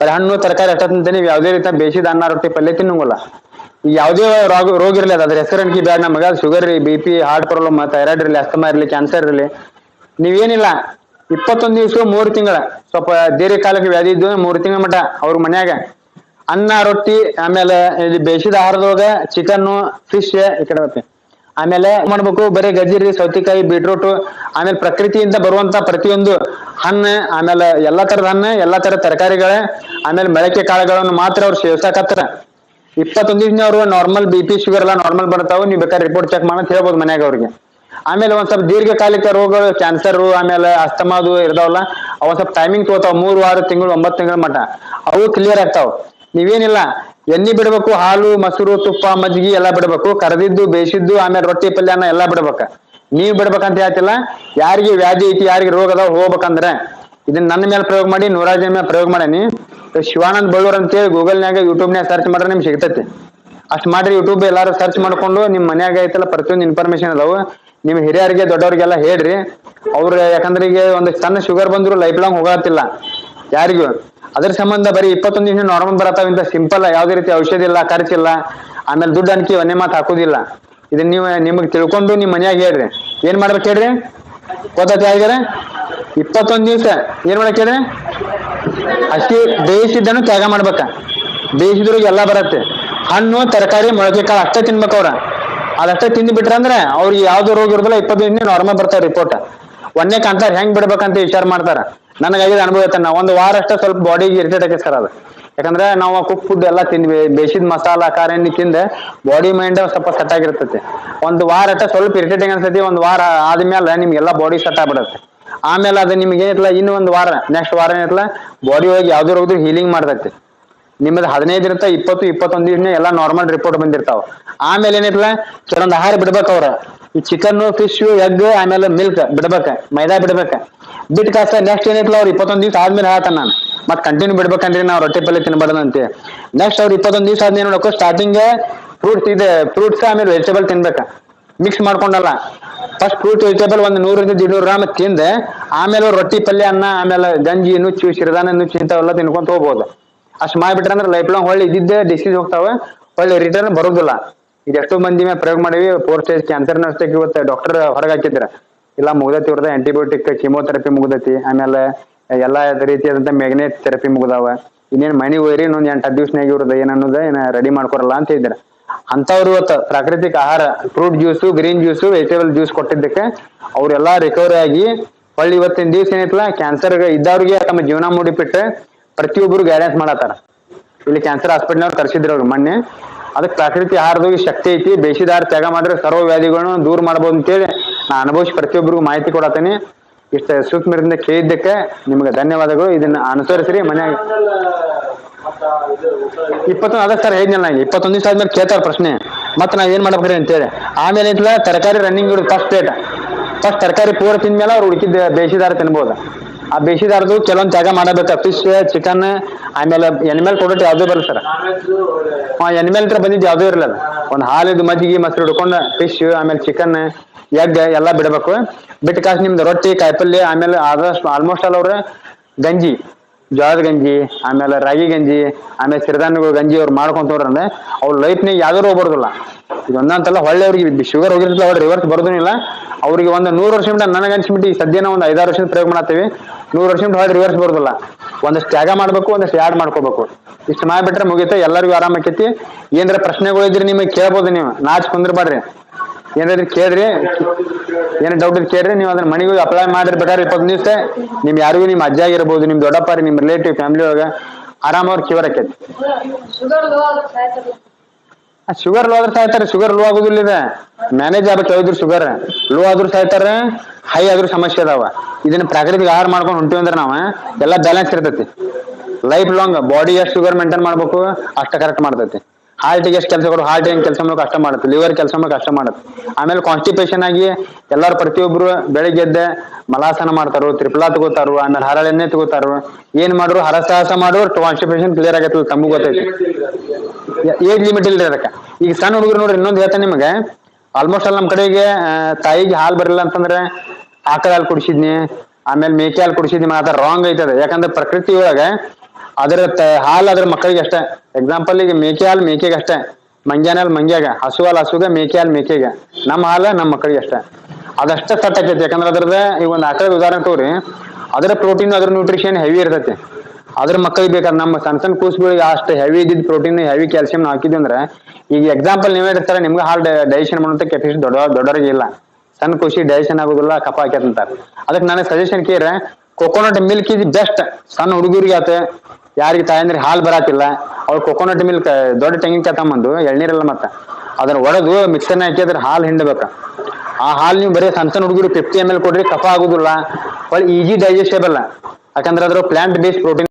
ಬರೀ ಹಣ್ಣು, ತರಕಾರಿ ಅಷ್ಟ ತಿಂತೇನೆ ಯಾವುದೇ ರೀತಿಯ ಬೇಯಿಸಿದ ಅನ್ನ, ರೊಟ್ಟಿ, ಪಲ್ಯ ತಿನ್ನಂಗಿಲ್ಲ. ಯಾವುದೇ ರೋಗ ರೋಗ ಇರಲಿ ಅದ್ರ ಹೆಸರು ಅನ್ಕಿ ಬ್ಯಾಡ. ನಮಗ sugar B P, heart problem thyroid ಇರಲಿ, ಅಸ್ತಮಾ ಇರಲಿ, ಕ್ಯಾನ್ಸರ್ ಇರಲಿ, ನೀವೇನಿಲ್ಲ. ಇಪ್ಪತ್ತೊಂದು ದಿವಸ ಮೂರು ತಿಂಗಳ, ಸ್ವಲ್ಪ ದೀರ್ಘಕಾಲಕ್ಕೆ ವ್ಯಾಧಿ ಇದ್ದು ಮೂರು ತಿಂಗಳ ಮಟ ಅವ್ರ ಮನ್ಯಾಗ. ಅನ್ನ, ರೊಟ್ಟಿ, ಆಮೇಲೆ ಇಲ್ಲಿ ಬೇಸಿದ ಆಹಾರದೊಳಗ ಚಿಕನ್ ಫಿಶ್ ಈ ಕಡೆ ಆಮೇಲೆ ಮಾಡ್ಬೇಕು, ಬರೀ ಗಜ್ಜಿರಿ, ಸೌತಿಕಾಯಿ ಬೀಟ್ರೂಟ್ ಆಮೇಲೆ ಪ್ರಕೃತಿಯಿಂದ ಬರುವಂತ ಪ್ರತಿಯೊಂದು ಹಣ್ಣು, ಆಮೇಲೆ ಎಲ್ಲಾ ತರದ ಹಣ್ಣು, ಎಲ್ಲಾ ತರ ತರಕಾರಿಗಳ, ಆಮೇಲೆ ಮೊಳಕೆ ಕಾಳುಗಳನ್ನು ಮಾತ್ರ ಅವ್ರು ಸೇವ್ಸಕತ್ತಾರ. ಇಪ್ಪತ್ತೊಂದು ದಿನ ಅವರು ನಾರ್ಮಲ್ ಬಿ ಪಿ ಶುಗರ್ ಎಲ್ಲ ನಾರ್ಮಲ್ ಬರ್ತಾವ, ನೀವು ಬೇಕಾದ್ರೆ ರಿಪೋರ್ಟ್ ಚೆಕ್ ಮಾಡಂತ ಹೇಳ್ಬೋದು ಮನ್ಯಾಗ ಅವ್ರಿಗೆ. ಆಮೇಲೆ ಒಂದ್ ಸ್ವಲ್ಪ ದೀರ್ಘಕಾಲಿಕ ರೋಗಗಳು ಕ್ಯಾನ್ಸರ್ ಆಮೇಲೆ ಅಸ್ತಮಾದು ಇರ್ತಾವಲ್ಲ ಅವ್ ಸ್ವಲ್ಪ ಟೈಮಿಂಗ್ ತಗೋತಾವ, ಮೂರು ಆರು ತಿಂಗಳು, ಒಂಬತ್ತು ತಿಂಗಳ ಮಟ. ಅವು ಕ್ಲಿಯರ್ ಆಗ್ತಾವ. ನೀವೇನಿಲ್ಲ, ಎಣ್ಣೆ ಬಿಡ್ಬೇಕು, ಹಾಲು, ಮೊಸರು, ತುಪ್ಪ ಮಜ್ಜಿಗೆ ಎಲ್ಲ ಬಿಡ್ಬೇಕು, ಕರೆದಿದ್ದು, ಬೇಯಿಸಿದ್ದು, ಆಮೇಲೆ ರೊಟ್ಟಿ, ಪಲ್ಯನ ಎಲ್ಲ ಬಿಡ್ಬೇಕ. ನೀವ್ ಬಿಡ್ಬೇಕಂತ ಹೇಳ್ತಿಲ್ಲ. ಯಾರಿಗೆ ವ್ಯಾಧಿ ಐತಿ, ಯಾರಿಗೆ ರೋಗ ಅದಾವ ಹೋಗ್ಬೇಕಂದ್ರೆ ಇದನ್ನ ನನ್ನ ಮೇಲೆ ಪ್ರಯೋಗ ಮಾಡಿ ನೂರಾರು ಜನ ಮೇಲೆ ಪ್ರಯೋಗ ಮಾಡೇನಿ. ಶಿವಾನಂದ್ ಬಳ್ಳೂರ್ ಅಂತೇಳಿ ಗೂಗಲ್ನ್ಯಾಗ, ಯೂಟ್ಯೂಬ್ನ್ಯಾಗ ಸರ್ಚ್ ಮಾಡ್ರೆ ನಿಮ್ಗೆ ಸಿಗ್ತೈತಿ. ಅಷ್ಟ್ ಮಾಡ್ರಿ, ಯೂಟ್ಯೂಬ್ ಎಲ್ಲಾರು ಸರ್ಚ್ ಮಾಡ್ಕೊಂಡು ನಿಮ್ ಮನ್ಯಾಗ ಐತಲ್ಲ, ಪ್ರತಿಯೊಂದು ಇನ್ಫಾರ್ಮೇಶನ್ ಅದಾವ. ನಿಮ್ ಹಿರಿಯರಿಗೆ, ದೊಡ್ಡವ್ರಿಗೆಲ್ಲ ಹೇಳ್ರಿ. ಅವ್ರ ಯಾಕಂದ್ರೆ ಈಗ ಒಂದು ಸಣ್ಣ ಶುಗರ್ ಬಂದ್ರು ಲೈಫ್ ಲಾಂಗ್ ಹೋಗತ್ತಿಲ್ಲ ಯಾರಿಗೂ. ಅದ್ರ ಸಂಬಂಧ ಬರೀ ಇಪ್ಪತ್ತೊಂದು ದಿನ ನಾರ್ಮಲ್ ಬರತ್ತಾವ ಇಂತ ಸಿಂಪಲ್ ಯಾವ್ದೇ ರೀತಿ ಔಷಧಿ ಇಲ್ಲ, ಖರ್ಚಿಲ್ಲ. ಆಮೇಲೆ ದುಡ್ಡು ಅನ್ಕಿ ಒಂದೇ ಮಾತು ಹಾಕುದಿಲ್ಲ. ಇದನ್ನ ನೀವು, ನಿಮಗೆ ತಿಳ್ಕೊಂಡು ನಿಮ್ ಮನ್ಯಾಗ ಹೇಳ್ರಿ. ಏನ್ ಮಾಡ್ಬೇಕು ಹೇಳ್ರಿ? ಗೊತ್ತಾಯ್ತು ಯಾರಿಗಾರ ಇಪ್ಪತ್ತೊಂದ್ ದಿವ್ಸ ಏನ್ ಮಾಡಕ್ ಹೇಳ್ರಿ? ಅಕ್ಕಿ ಬೇಯಿಸಿದ್ದನ್ನು ತ್ಯಾಗ ಮಾಡ್ಬೇಕ. ಬೇಯಿಸಿದ್ರಿಗೆ ಎಲ್ಲ ಬರತ್ತೆ. ಹಣ್ಣು, ತರಕಾರಿ, ಮೊಳಕೆ ಕಾಳು ಅಷ್ಟೇ ತಿನ್ಬೇಕು ಅವ್ರ. ಅದಷ್ಟೇ ತಿಂದು ಬಿಟ್ರ ಅಂದ್ರೆ ಅವ್ರಿಗೆ ಯಾವ್ದು ರೋಗ ಇರೋದಿಲ್ಲ, ಇಪ್ಪತ್ತು ದಿನ ನಾರ್ಮಲ್ ಬರ್ತಾರೆ ರಿಪೋರ್ಟ್ ಒಂದೇ ಕಾಂತಾರ ಹೆಂಗ್ ಬಿಡ್ಬೇಕಂತ ವಿಚಾರ ಮಾಡ್ತಾರ. ನನಗಾಗಿದೆ ಅನುಭವ ಐತೆ ಒಂದು ವಾರ ಅಷ್ಟೇ ಸ್ವಲ್ಪ ಬಾಡಿಗೆ ಇರಿಟೇಟ್ ಆಗಿ ಸರ್ ಅದು. ಯಾಕಂದ್ರೆ ನಾವು ಕುಕ್ ಫುಡ್ ಎಲ್ಲ ತಿಂದ್ವಿ, ಬೇಯಿಸಿದ ಮಸಾಲ, ಖಾರ, ಎಣ್ಣೆ ತಿಂದೆ ಬಾಡಿ ಮೈಂಡ್ ಸ್ವಲ್ಪ ಸೆಟ್ ಆಗಿರ್ತೈತಿ. ಒಂದು ವಾರ ಅಟ್ಟ ಸ್ವಲ್ಪ ಇರಿಟೇಟಿಂಗ್ ಅನ್ಸತಿ ಒಂದು ವಾರ ಆದ್ಮೇಲೆ ನಿಮ್ಗೆಲ್ಲ ಬಾಡಿ ಸೆಟ್ ಆಗ್ಬಿಡತ್ತೆ. ಆಮೇಲೆ ಅದು ನಿಮ್ಗೆ ಏನಿಲ್ಲ ಇನ್ನು ಒಂದು ವಾರ ನೆಕ್ಸ್ಟ್ ವಾರ ಏನಿಲ್ಲ ಬಾಡಿ ಹೋಗಿ ಯಾವ್ದು ರೋಗದ್ರು ಹೀಲಿಂಗ್ ಮಾಡ್ತೈತಿ. ನಿಮ್ಮದು ಹದಿನೈದು ದಿನ ಇಪ್ಪತ್ತು, ಇಪ್ಪತ್ತೊಂದು ದಿನ ಎಲ್ಲ ನಾರ್ಮಲ್ ರಿಪೋರ್ಟ್ ಬಂದಿರ್ತಾವ. ಆಮೇಲೆ ಏನಿಲ್ಲ ಕೆಲವೊಂದು ಆಹಾರ ಬಿಡ್ಬೇಕು ಅವ್ರ. ಈ ಚಿಕನ್ ಫಿಶ್ ಎಗ್ ಆಮೇಲೆ ಮಿಲ್ಕ್ ಬಿಡ್ಬೇಕ, ಮೈದಾ ಬಿಡ್ಬೇಕ. ಬಿಟ್ಟು ಕಾಸ ನೆಕ್ಸ್ಟ್ ಏನಿಲ್ಲ ಅವ್ರು ಇಪ್ಪತ್ತೊಂದು ದಿವಸ ಆದ್ಮೇಲೆ ಹೇಳ್ತಾನೆ ನಾನು. ಮತ್ತೆ ಕಂಟಿನ್ಯೂ ಬಿಡ್ಬೇಕಂದ್ರೆ ನಾವು ರೊಟ್ಟಿ ಪಲ್ಲೆ ತಿನ್ಬಾರ್ದಂತೆ ನೆಕ್ಸ್ಟ್ ಅವ್ರು ಇಪ್ಪತ್ತೊಂದು ದಿವಸ ಆದ್ಮೇಲೆ ನೋಡಕ್ಕೋ ಸ್ಟಾರ್ಟಿಂಗ್ ಫ್ರೂಟ್ಸ್ ಇದೆ ಫ್ರೂಟ್ಸ್ ಆಮೇಲೆ ವೆಜಿಟೇಬಲ್ ತಿನ್ಬೇಕ. ಮಿಕ್ಸ್ ಮಾಡ್ಕೊಂಡಲ್ಲ. ಫಸ್ಟ್ ಫ್ರೂಟ್ ವೆಜಿಟೇಬಲ್ ಒಂದು ನೂರರಿಂದ ಇನ್ನೂರು ಗ್ರಾಮ್ ತಿಂದೆ, ಆಮೇಲೆ ರೊಟ್ಟಿ ಪಲ್ಯ ಅನ್ನ, ಆಮೇಲೆ ಗಂಜಿ, ನುಚ್ಚು ಶಿರದಾನ ನುಚ್ಚು ಇಂಥವೆಲ್ಲ ತಿನ್ಕೊಂತ ಹೋಗ್ಬೋದು. ಅಷ್ಟು ಮಾಡ್ಬಿಟ್ರೆ ಅಂದ್ರೆ ಲೈಫ್ ಲಾಂಗ್ ಹೊಳ್ಳಿ ಇದ್ದಿದ್ದೆ ಡಿಸೀಸ್ ಹೋಗ್ತಾವ, ಒಳ್ಳೆ ರಿಟರ್ನ್ ಬರೋದಿಲ್ಲ. ಎಷ್ಟೋ ಮಂದಿ ಮೇಲೆ ಪ್ರಯೋಗ ಮಾಡಿವಿ ಫೋರ್ ಸ್ಟೇಜ್ ಕ್ಯಾನ್ಸರ್ ಇವತ್ತು ಡಾಕ್ಟರ್ ಹೊರಗೆ ಇಲ್ಲ, ಮುಗ್ದತಿ ಇವ್ರದ ಆಂಟಿಬಯೋಟಿಕ್ ಕಿಮೋಥೆರಪಿ ಮುಗ್ದತಿ, ಆಮೇಲೆ ಎಲ್ಲಾ ರೀತಿಯಾದಂತ ಮ್ಯಾಗ್ನೆಟ್ ಥೆರಪಿ ಮುಗ್ದಾವ. ಇನ್ನೇನ್ ಮನಿ ಹೋಯ್ರಿ, ಇನ್ನೊಂದ್ ಎಂಟು ಹತ್ತು ದಿವ್ಸನಾಗ ಇವ್ರದ ಏನ್ ಅನ್ನೋದು ಏನ ರೆಡಿ ಮಾಡ್ಕೊರಲ್ಲ ಅಂತ ಇದ್ರ. ಅಂತವ್ರು ಇವತ್ತು ಪ್ರಾಕೃತಿಕ ಆಹಾರ fruit juice green juice vegetable juice ಕೊಟ್ಟಿದ್ದಕ್ಕೆ ಅವರೆಲ್ಲಾ ರಿಕವರಿ ಆಗಿ ಹೊಳ್ಳಿ ಇವತ್ತಿನ ದಿವ್ಸ ಏನೈತಲ್ಲ ಕ್ಯಾನ್ಸರ್ ಇದ್ದವ್ರಿಗೆ ತಮ್ಮ ಜೀವನ ಮೂಡಿಬಿಟ್ಟು ಪ್ರತಿಯೊಬ್ಬರು ಗೈಡೆನ್ಸ್ ಮಾಡತ್ತಾರ. ಇಲ್ಲಿ ಕ್ಯಾನ್ಸರ್ ಹಾಸ್ಪಿಟಲ್ ಅವ್ರು ಅವ್ರು ಮೊನ್ನೆ. ಅದಕ್ಕೆ ಪ್ರಕೃತಿ ಆಹಾರದಾಗ ಶಕ್ತಿ ಐತಿ ಬೇಸಿದ ಆಹಾರ ತ್ಯಾಗ ಮಾಡಿದ್ರೆ ಸರ್ವ ವ್ಯಾಧಿಗಳನ್ನು ದೂರ ಮಾಡ್ಬೋದು ಅಂತೇಳಿ ನಾ ಅನುಭವಿಸಿ ಪ್ರತಿಯೊಬ್ಬರಿಗೂ ಮಾಹಿತಿ ಕೊಡತ್ತೀನಿ. ಇಷ್ಟ ಸೂಕ್ಷ್ಮರಿಂದ ಕೇಳಿದ್ದಕ್ಕೆ ನಿಮ್ಗೆ ಧನ್ಯವಾದಗಳು. ಇದನ್ನ ಅನುಸರಿಸ್ರಿ, ಮನ್ಯಾಗ ಇಪ್ಪತ್ತೊಂದು ಅದ ಸರ್ ಹೇಳಿದ್ನಲ್ಲ ನಾನು ಇಪ್ಪತ್ತೊಂದು ದಿವಸ ಆದ್ಮೇಲೆ ಕೇಳ್ತಾರ ಪ್ರಶ್ನೆ. ಮತ್ತೆ ನಾವ್ ಏನ್ ಮಾಡ್ಬೇಕ್ರಿ ಅಂತೇಳಿ. ಆಮೇಲೆ ಇಂತ ತರಕಾರಿ ರನ್ನಿಂಗ್ ಫಸ್ಟ್ ಡೇಟ್ ಫಸ್ಟ್ ತರಕಾರಿ ಪೂರ ತಿಂದ್ಮೇಲೆ ಅವ್ರು ಹುಡುಕಿದ್ದ ಬೇಯಿಸಿದಾರ ತಿನ್ಬೋದು. ಆ ಬೇಸಿದಾರದು ಕೆಲವೊಂದು ಜಾಗ ಮಾಡಬೇಕು? ಫಿಶ್ ಚಿಕನ್ ಆಮೇಲೆ ಎನಿಮಲ್ ಪ್ರಾಡಕ್ಟ್ ಯಾವುದೂ ಬರಲ್ಲ ಸರ್. ಎನಿಮಲ್ ಹತ್ರ ಬಂದಿದ್ದು ಯಾವುದೂ ಇರಲ್ಲ ಒಂದು ಹಾಲಿದ್ದು ಮಜ್ಜಿಗೆ, ಮೊಸರು ಹಿಡ್ಕೊಂಡು ಫಿಶ್ ಆಮೇಲೆ ಚಿಕನ್ ಎಗ್ ಎಲ್ಲಾ ಬಿಡಬೇಕು. ಬಿಟ್ಟ ಕಾಸು ನಿಮ್ದು ರೊಟ್ಟಿ ಕಾಯಿಪಲ್ಯ ಆಮೇಲೆ ಆದಷ್ಟು ಆಲ್ಮೋಸ್ಟ್ ಆಲ್ ಅವ್ರ ಗಂಜಿ, ಜೋಳದ ಗಂಜಿ, ಆಮೇಲೆ ರಾಗಿ ಗಂಜಿ, ಆಮೇಲೆ ಸಿರಿಧಾನ್ಯಗಳು ಗಂಜಿ ಅವ್ರು ಮಾಡ್ಕೊಂತವ್ರ ಅಂದ್ರೆ ಅವ್ರ ಲೈಫ್ನಾಗ ಯಾವ್ದಾರು ಹೋಗ್ಬಾರ್ದಿಲ್ಲ. ಈಗ ಒಂದಂತಲ್ಲ ಹೊಳ್ಳಿ ಅವ್ರಿಗೆ ಶುಗರ್ ಹೋಗಿರ್ತಿಲ್ಲ ಅವ್ರು ರಿವರ್ಸ್ ಬರೋದಿಲ್ಲ ಅವ್ರಿಗೆ ಒಂದು ನೂರು ವರ್ಷ ಬಿಟ್ಟು ನನಗೆ ಈ ಸದ್ಯನ ಒಂದು ಐದಾರು ವರ್ಷದ ಪ್ರಯೋಗ ಮಾಡ್ತೀವಿ. ನೂರು ವರ್ಷ ಬಿಟ್ಟು ಹೊಳ್ಳಿ ರಿವರ್ಸ್ ಬರೋದಿಲ್ಲ. ಒಂದಷ್ಟು ತ್ಯಾಗ ಮಾಡ್ಬೇಕು, ಒಂದಷ್ಟು ಯಾಡ್ ಮಾಡ್ಕೋಬೇಕು. ಇಷ್ಟು ಮಾಡಿಬಿಟ್ರೆ ಮುಗಿತ, ಎಲ್ಲರಿಗೂ ಆರಾಮ ಆಕೈತಿ ಏನಾರ ಪ್ರಶ್ನೆಗಳು ಇದ್ರೆ ನಿಮಗೆ ಕೇಳ್ಬೋದು ನೀವು. ನಾಚ್ ಕುಂದ್ರಬೇಡ್ರಿ ಏನಾದ್ರೂ ಕೇಳ್ರಿ? ಏನ್ ಡೌಟ್ ಇದ್ ಕೇಳ್ರಿ, ನೀವು ಅದನ್ನ ಮನೆಗೆ ಹೋಗಿ ಅಪ್ಲೈ ಮಾಡಿರ್ಬೇಕಾದ್ರೆ ಇಪ್ಪತ್ತು ನಿಮಿಷ ನಿಮ್ ಯಾರಿಗೂ ನಿಮ್ ಅಜ್ಜ ಆಗಿರ್ಬೋದು, ನಿಮ್ ದೊಡ್ಡಪ್ಪ ನಿಮ್ ರಿಲೇಟಿವ್ ಫ್ಯಾಮಿಲಿ ಒಳಗ ಆರಾಮ ಅವ್ರ ಕ್ಯೂರ್ ಆಕೈತಿ. ಶುಗರ್ ಲೋ ಆದ್ರೆ ಸಾಯ್ತಾರೆ ಶುಗರ್ ಲೋ ಆಗುದಿಲ್ಲ ಇದೆ. ಮ್ಯಾನೇಜ್ ಆಗ್ಬೇಕು ಯಾವ್ದು ಶುಗರ್ ಲೋ ಆದ್ರೂ ಸಾಯ್ತಾರೆ ಹೈ ಆದ್ರೂ ಸಮಸ್ಯೆ ಅದಾವ. ಇದನ್ನ ಪ್ರಾಕೃತಿಕ ಆಹಾರ ಮಾಡ್ಕೊಂಡು ಹೊಂಟಿವಿ ಅಂದ್ರೆ ನಾವ, ಎಲ್ಲ ಬ್ಯಾಲೆನ್ಸ್ ಇರ್ತೈತಿ. ಲೈಫ್ ಲಾಂಗ್ ಬಾಡಿ ಎಷ್ಟು ಶುಗರ್ ಮೇಂಟೈನ್ ಮಾಡ್ಬೇಕು, ಅಷ್ಟ ಕರೆಕ್ಟ್ ಮಾಡ್ತೈತಿ. ಹಾರ್ಟಿಗೆ ಎಷ್ಟು ಕೆಲಸ ಕೊಡು ಹಾರ್ಟ್ ಏನ್ ಕೆಲಸ ಮಾಡೋ ಕಷ್ಟ ಮಾಡುತ್ತೆ. ಲಿವರ್ ಕೆಲಸ ಮಾಡೋ ಕಷ್ಟ ಮಾಡುತ್ತೆ. ಆಮೇಲೆ ಕಾನ್ಸ್ಟಿಪೇಷನ್ ಆಗಿ ಎಲ್ಲರೂ ಪ್ರತಿಯೊಬ್ರು ಬೆಳಿಗ್ಗೆ ಎದ್ದೆ ಮಲಾಸನ ಮಾಡ್ತಾರು, ತ್ರಿಫಲಾ ತಗೋತಾರು, ಆಮೇಲೆ ಹರಳೆಣ್ಣೆ ತಗೋತಾರು. ಏನ್ ಮಾಡ್ರು ಹರಸಾಹಸ ಮಾಡೋರು ಕಾನ್ಸ್ಟಿಪೇಷನ್ ಕ್ಲಿಯರ್ ಆಗತ್ತಲ್ಲ ತಮಗೂ ಗೊತ್ತೈತಿ. ಏಜ್ ಲಿಮಿಟ್ ಇಲ್ರಿ ಅದಕ್ಕೆ. ಈಗ ಸಣ್ಣ ಹುಡುಗರು ನೋಡ್ರಿ, ಇನ್ನೊಂದು ಹೇಳ್ತಾನೆ ನಿಮಗೆ. ಆಲ್ಮೋಸ್ಟ್ ಅಲ್ಲಿ ನಮ್ಮ ಕಡೆಗೆ ತಾಯಿಗೆ ಹಾಲು ಬರಲಿಲ್ಲ ಅಂತಂದ್ರೆ ಆಕಳ ಹಾಲು ಕುಡಿಸಿದ್ನಿ, ಆಮೇಲೆ ಮೇಕೆ ಹಾಲು ಕುಡಿಸಿದ್ನಿ, ಮಾತ್ರ ರಾಂಗ್ ಐತದ ಯಾಕಂದ್ರೆ ಪ್ರಕೃತಿ ಒಳಗೆ ಅದ್ರ ಹಾಲು ಅದ್ರ ಮಕ್ಕಳಿಗೆ ಅಷ್ಟೇ. ಎಕ್ಸಾಂಪಲ್ ಈಗ ಮೇಕೆ ಹಾಲು ಮೇಕೆಗೆ ಅಷ್ಟೇ. ಮಂಗ್ಯಾನ ಹಾಲು ಮಂಗ್ಯಾಗ, ಹಸು ಹಾಲು ಹಸುಗ, ಮೇಕೆ ಹಾಲು ಮೇಕೆಗೆ. ನಮ್ಮ ಹಾಲು ನಮ್ಮ ಮಕ್ಕಳಿಗೆ ಅಷ್ಟೇ. ಅದಷ್ಟೇ ಸಟ್ ಆಕೈತಿ ಯಾಕಂದ್ರೆ ಅದ್ರದ ಈಗ ಒಂದು ಆಕಳದ ಉದಾಹರಣೆ ತಗೋರಿ. ಅದರ ಪ್ರೋಟೀನ್ ಅದ್ರ ನ್ಯೂಟ್ರಿಷನ್ ಹೆವಿ ಇರ್ತೈತಿ. ಅದ್ರ ಮಕ್ಕಳಿಗೆ ಬೇಕಾದ್ರೆ ನಮ್ಮ ಸಣ್ಣ ಸಣ್ಣ ಕೂಸುಗಳಿಗೆ ಅಷ್ಟು ಹೆವಿ ಇದ್ದಿದ್ದು ಪ್ರೋಟೀನ್ ಹೆವಿ ಕ್ಯಾಲ್ಸಿಯಂ ಹಾಕಿದ್ವಿ ಅಂದ್ರೆ, ಈಗ ಎಕ್ಸಾಂಪಲ್ ನೀವೇ ಇರ್ತಾರೆ ನಿಮ್ಗೆ ಹಾಲು ಡೈಜೆಷನ್ ಮಾಡುವಂತ ಕೆಪಾಸಿಟಿ ದೊಡ್ಡ, ದೊಡ್ಡವರಿಗೆ ಇಲ್ಲ. ಸಣ್ಣ ಖುಷಿ ಡೈಜೆಷನ್ ಆಗೋದಿಲ್ಲ, ಕಫ ಹಾಕ್ಯಂತಾರೆ ಅದಕ್ಕೆ ನನಗೆ ಸಜೆಷನ್ ಕೇರ ಕೊಕೊನಟ್ ಮಿಲ್ಕ್ ಇದು ಬೆಸ್ಟ್ ಸಣ್ಣ ಹುಡುಗರಿಗೆ ಆತ ಯಾರಿಗೆ ತಾಯಂದ್ರೆ ಹಾಲು ಬರಾತಿಲ್ಲ ಅವ್ರು ಕೊಕೊನಟ್ ಮಿಲ್ಕ್ ದೊಡ್ಡ ತೆಂಗಿನಕಾಯಿ ತಗೊಂಬಂದು ಎಳ್ನೀರಲ್ಲ ಮತ್ತೆ ಅದನ್ನ ಒಡೆದು ಮಿಕ್ಸರ್ನ ಹಾಕಿ ಅದ್ರ ಹಾಲು ಹಿಂಡಬೇಕು. ಆ ಹಾಲು ನೀವು ಬರೀ ಸಣ್ಣ ಸಣ್ಣ ಹುಡುಗರು ಫಿಫ್ಟಿ ಎಂ ಎಲ್ ಕೊಡ್ರಿ ಕಫ ಆಗುದಿಲ್ಲ, ಒಳ್ಳೆ ಈಜಿ ಡೈಜೆಸ್ಟೇಬಲ್ ಯಾಕಂದ್ರೆ ಅದ್ರ ಪ್ಲಾಂಟ್ ಬೇಸ್ಡ್ ಪ್ರೋಟೀನ್